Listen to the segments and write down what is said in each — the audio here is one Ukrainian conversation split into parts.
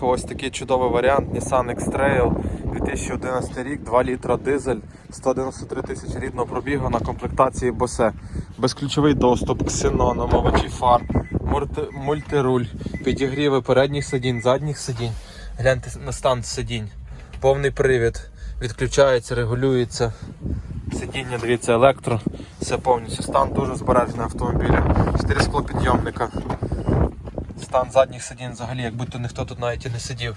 Ось такий чудовий варіант Nissan X-Trail 2011 рік, 2 літра дизель, 193 тисячі рідного пробігу на комплектації Bose. Безключовий доступ, ксенон, омивачі фар, мультируль, підігріви передніх сидінь, задніх сидінь. Гляньте на стан сидінь. Повний привід. Відключається, регулюється. Сидіння, дивіться, електро. Все повністю. Стан дуже збережений автомобіля. 4 склопідйомника. Стан задніх сидінь взагалі, як будто ніхто тут навіть і не сидів.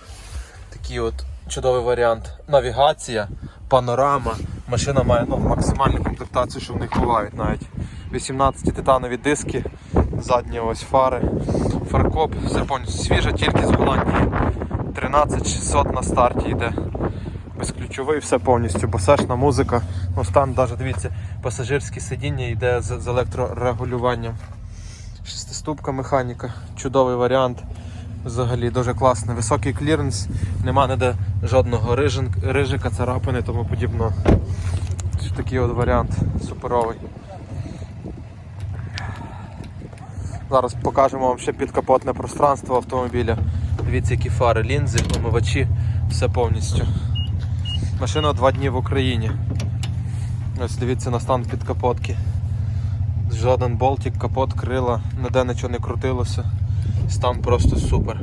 Такий от чудовий варіант. Навігація, панорама. Машина має ну, максимальну комплектацію, що в них бувають навіть. 18 титанові диски, задні ось фари, фаркоп, все повністю свіже, тільки з Голландії. 13600 на старті йде. Безключовий, все повністю, босешна музика. Ну, стан навіть дивіться, пасажирське сидіння йде з, з електрорегулюванням. Шестиступка механіка, чудовий варіант. Взагалі дуже класний. Високий кліренс, нема ніде жодного рижин, рижика, царапини, тому подібного. Ось Такий от варіант суперовий. Зараз покажемо вам ще підкапотне пространство автомобіля. Дивіться, які фари, лінзи, омивачі, все повністю. Машина два дні в Україні. Ось дивіться на стан підкапотки. Жоден болтик, капот, крила, ніде нічого не крутилося. Стан просто супер.